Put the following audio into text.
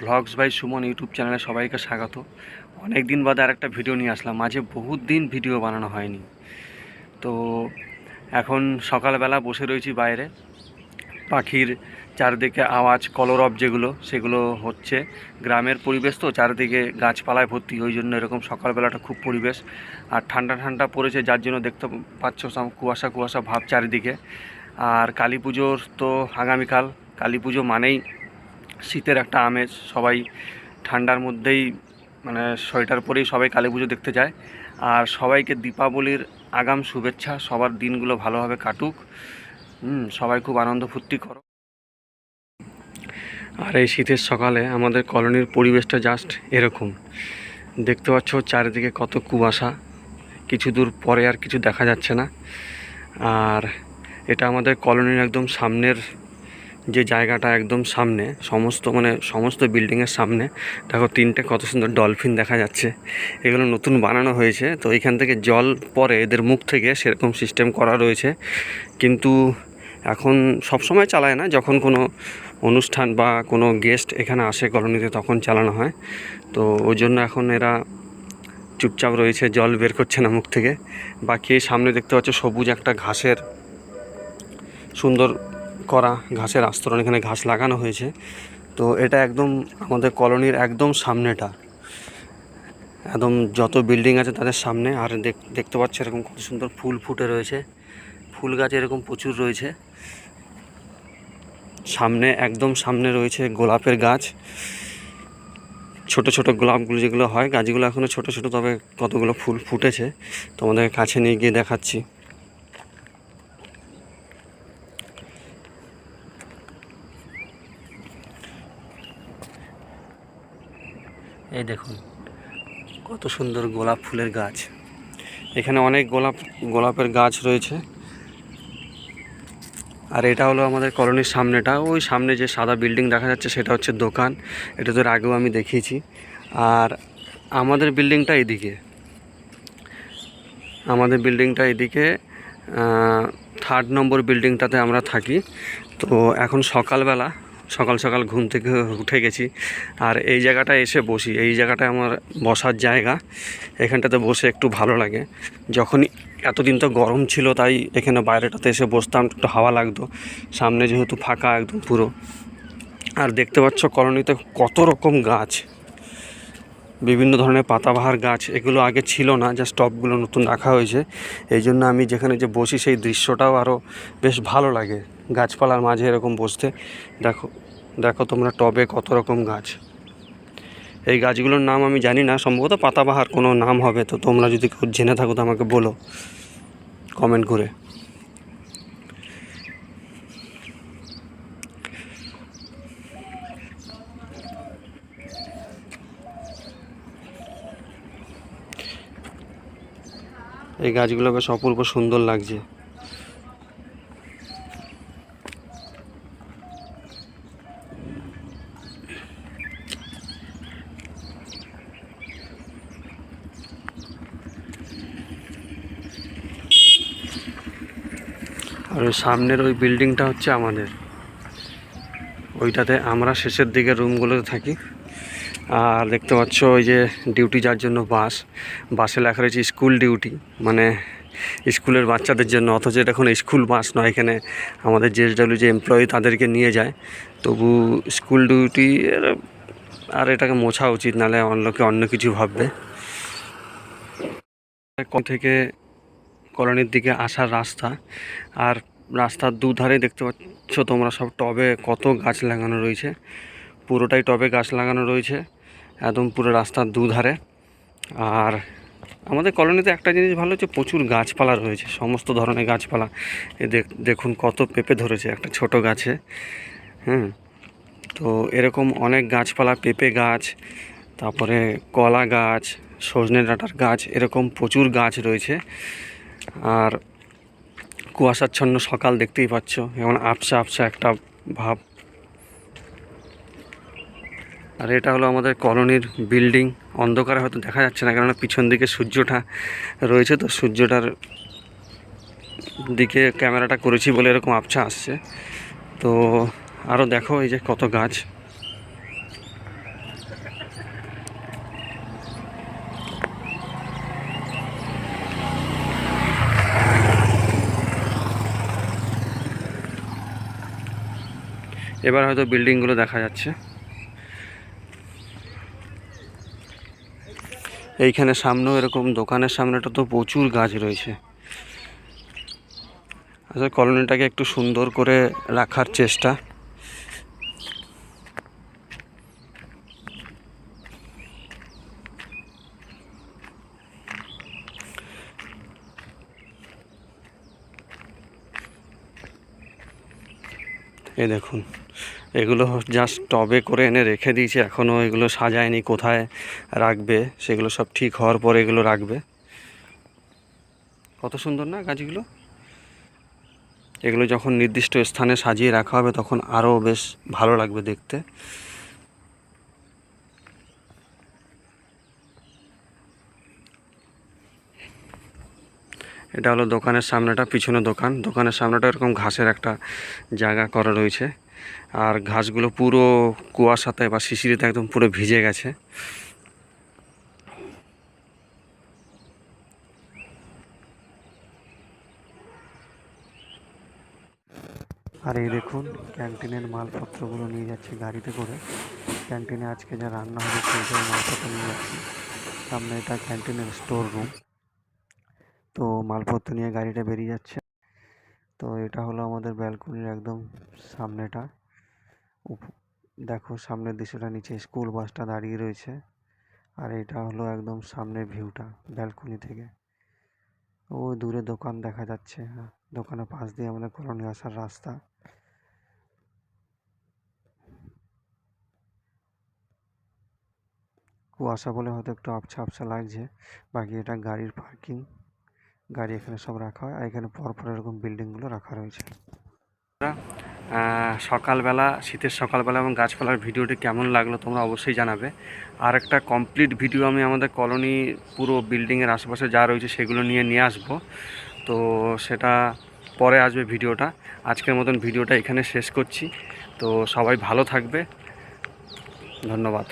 Blogs by Suman YouTube চ্যানেলে সবাইকে স্বাগত। অনেক দিন বাদে আর একটা ভিডিও নিয়ে আসলাম। মাঝে বহুত দিন ভিডিও বানানো হয়নি। তো এখন সকালবেলা বসে রয়েছি বাইরে। পাখির চারদিকে আওয়াজ কলরব যেগুলো, সেগুলো হচ্ছে। গ্রামের পরিবেশ তো, চারদিকে গাছপালায় ভর্তি। ওই জন্য এরকম সকালবেলাটা খুব পরিবেশ। আর ঠান্ডা ঠান্ডা পড়েছে, যার জন্য দেখতে পাচ্ছ সব কুয়াশা কুয়াশা ভাব চারিদিকে। আর কালী পুজোর তো আগামীকাল। কালী পুজো মানেই শীতের একটা আমেজ, সবাই ঠান্ডার মধ্যেই মানে সোয়েটার পরেই সবাই কালী পুজো দেখতে যায়। আর সবাইকে দীপাবলির আগাম শুভেচ্ছা, সবার দিনগুলো ভালোভাবে কাটুক। সবাই খুব আনন্দ ফুর্তি করো। আর এই শীতের সকালে আমাদের কলোনির পরিবেশটা জাস্ট এরকম। দেখতে পাচ্ছ চারিদিকে কত কুয়াশা। কিছু দূর পরে আর কিছু দেখা যাচ্ছে না। আর এটা আমাদের কলোনির একদম সামনের যে জায়গাটা একদম সামনে, সমস্ত মানে সমস্ত বিল্ডিংয়ের সামনে, দেখো তিনটে কত সুন্দর ডলফিন দেখা যাচ্ছে। এগুলো নতুন বানানো হয়েছে, তো এখান থেকে জল পরে এদের মুখ থেকে সেরকম সিস্টেম করা রয়েছে। কিন্তু এখন সব সময় চালায় না, যখন কোনো অনুষ্ঠান বা কোনো গেস্ট এখানে আসে কলোনিতে তখন চালানো হয়। তো ওই জন্য এখন এরা চুপচাপ রয়েছে, জল বের করছে না মুখ থেকে। বাকি সামনে দেখতে পাচ্ছ সবুজ একটা ঘাসের সুন্দর করা ঘাসের আস্তরণ, এখানে ঘাস লাগানো হয়েছে। তো এটা একদম আমাদের কলোনির একদম সামনেটা। একদম যত বিল্ডিং আছে তাদের সামনে, আর দেখ- দেখতে পাচ্ছ এরকম কত সুন্দর ফুল ফুটে রয়েছে। ফুল গাছ এরকম প্রচুর রয়েছে। সামনে, একদম সামনে রয়েছে গোলাপের গাছ। ছোট ছোট গোলাপগুলো যেগুলো হয়, গাছগুলো এখনও ছোট ছোট, তবে কতগুলো ফুল ফুটেছে তোমাদের কাছে নিয়ে গিয়ে দেখাচ্ছি। এই দেখুন, কত সুন্দর গোলাপ ফুলের গাছ। এখানে অনেক গোলাপ, গোলাপের গাছ রয়েছে। আর এটা হলো আমাদের কলোনির সামনেটা। ওই সামনে যে সাদা বিল্ডিং দেখা যাচ্ছে, সেটা হচ্ছে দোকান। এটা তো আগেও আমি দেখিয়েছি। আর আমাদের বিল্ডিংটা এদিকে। আমাদের বিল্ডিংটা এদিকে থার্ড নম্বর বিল্ডিংটাতে আমরা থাকি। তো এখন সকালবেলা সকাল সকাল ঘুম থেকে উঠে গেছি। আর এই জায়গাটায় এসে বসি। এই জায়গাটা আমার বসার জায়গা। এখানটাতে বসে একটু ভালো লাগে। যখনই এতদিন তো গরম ছিল, তাই এখানে বাইরেটাতে এসে বসতাম, একটু হাওয়া লাগতো। সামনে যেহেতু ফাঁকা, একদম পুরো। আর দেখতে পাচ্ছ কলোনিতে কত রকম গাছ। বিভিন্ন ধরনের পাতাবাহার গাছ। এগুলো আগে ছিল না, যা স্টপগুলো নতুন রাখা হয়েছে। এই জন্য আমি যেখানে যে বসি, সেই দৃশ্যটাও আরও বেশ ভালো লাগে। গাছপালার মাঝে এরকম বসতে। দেখো দেখো তোমরা টবে কত রকম গাছ। এই গাছগুলোর নাম আমি জানি না, সম্ভবত পাতাবাহার কোনো নাম হবে, তো তোমরা যদি কেউ জেনে থাকো তো আমাকে বলো কমেন্ট করে। এই গাছগুলো বেশ অপূর্ব সুন্দর লাগছে। আর ওই সামনের ওই বিল্ডিংটা হচ্ছে আমাদের। ওইটাতে আমরা শেষের দিকে রুমগুলোতে থাকি। আর দেখতে পাচ্ছ ওই যে ডিউটি যার জন্য বাস। বাসে লেখা রয়েছে স্কুল ডিউটি। মানে স্কুলের বাচ্চাদের জন্য, অথচ এটা এখন স্কুল বাস নয়, এখানে আমাদের জেএসডব্লিউ যে এমপ্লয়ি তাদেরকে নিয়ে যায়। তবু স্কুল ডিউটি আর এটাকে মোছা উচিত নাহলে অন্য অন্য কিছু ভাববে। থেকে কলোনির দিকে আসার রাস্তা। আর রাস্তার দুধারে দেখতে পাচ্ছ তোমরা সব টবে কত গাছ লাগানো রয়েছে। পুরোটাই টবে গাছ লাগানো রয়েছে, একদম পুরো রাস্তার দুধারে। আর আমাদের কলোনিতে একটা জিনিস ভালো হচ্ছে, প্রচুর গাছপালা রয়েছে, সমস্ত ধরনের গাছপালা। দেখুন কত পেঁপে ধরেছে একটা ছোট গাছে। হ্যাঁ তো এরকম অনেক গাছপালা, পেঁপে গাছ, তারপরে কলা গাছ, সজনে ডাঁটার গাছ, এরকম প্রচুর গাছ রয়েছে। আর কুয়াশাচ্ছন্ন সকাল দেখতেই পাচ্ছ, এমন আবসা আবসা একটা ভাব। আর এটা হলো আমাদের কলোনির বিল্ডিং, অন্ধকারে হয়তো দেখা যাচ্ছে না, কেননা পিছন দিকে সূর্যটা রয়েছে, তো সূর্যটার দিকে ক্যামেরাটা করেছি বলে এরকম আবছা আসছে। তো আরও দেখো এই যে কত গাছ। এবার হয়তো বিল্ডিংগুলো দেখা যাচ্ছে। এইখানে সামনেও এরকম দোকানের সামনেটা তো প্রচুর গাছ রয়েছে। আচ্ছা কলোনিটাকে একটু সুন্দর করে রাখার চেষ্টা। এই দেখুন। এগুলো জাস্ট টবে করে এনে রেখে দিয়েছে। এখনও এগুলো সাজায়নি কোথায় রাখবে, সেগুলো সব ঠিক হওয়ার পরে এগুলো রাখবে। কত সুন্দর না গাছগুলো? এগুলো যখন নির্দিষ্ট স্থানে সাজিয়ে রাখা হবে, তখন আরও বেশ ভালো লাগবে দেখতে। এটা হলো দোকানের সামনেটা, পিছনে দোকান। দোকানের সামনেটা এরকম ঘাসের একটা জায়গা করা রয়েছে। আর ঘাসগুলো পুরো কুয়াশাতে বা শিশিরিতে একদম পুরো ভিজে গেছে। আর এই দেখুন, ক্যান্টিনের মালপত্রগুলো নিয়ে যাচ্ছে গাড়িতে করে। ক্যান্টিনে আজকে যা রান্না হবে সেই মালপত্র নিয়ে যাচ্ছি। সামনে এটা ক্যান্টিনের স্টোর রুম তো মালপত্র নিয়ে গাড়িটা বেরিয়ে যাচ্ছে। তো এটা হলো আমাদের ব্যালকনির একদম সামনেটা। দেখো সামনের দৃশ্যটা নিচে স্কুল বাসটা দাঁড়িয়ে রয়েছে। আর এটা হলো একদম সামনের ভিউটা ব্যালকনি থেকে। ওই দূরে দোকান দেখা যাচ্ছে। হ্যাঁ দোকানের পাশ দিয়ে আমাদের কলোনি আসার রাস্তা। কুয়াশা বলে হয়তো একটু আবছা আবছা লাগছে। বাকি এটা গাড়ির পার্কিং গাড়ি এখানে সব রাখা হয় আর এখানে পরপর এরকম বিল্ডিংগুলো রাখা রয়েছে। সকালবেলা, শীতের সকালবেলা এবং গাছপালার ভিডিওটি কেমন লাগল তোমরা অবশ্যই জানাবে। আর একটা কমপ্লিট ভিডিও আমি আমাদের কলোনি পুরো বিল্ডিংয়ের আশেপাশে যা রয়েছে সেগুলো নিয়ে নিয়ে আসব। তো সেটা পরে আসবে ভিডিওটা। আজকের মতন ভিডিওটা এখানে শেষ করছি। তো সবাই ভালো থাকবে। ধন্যবাদ।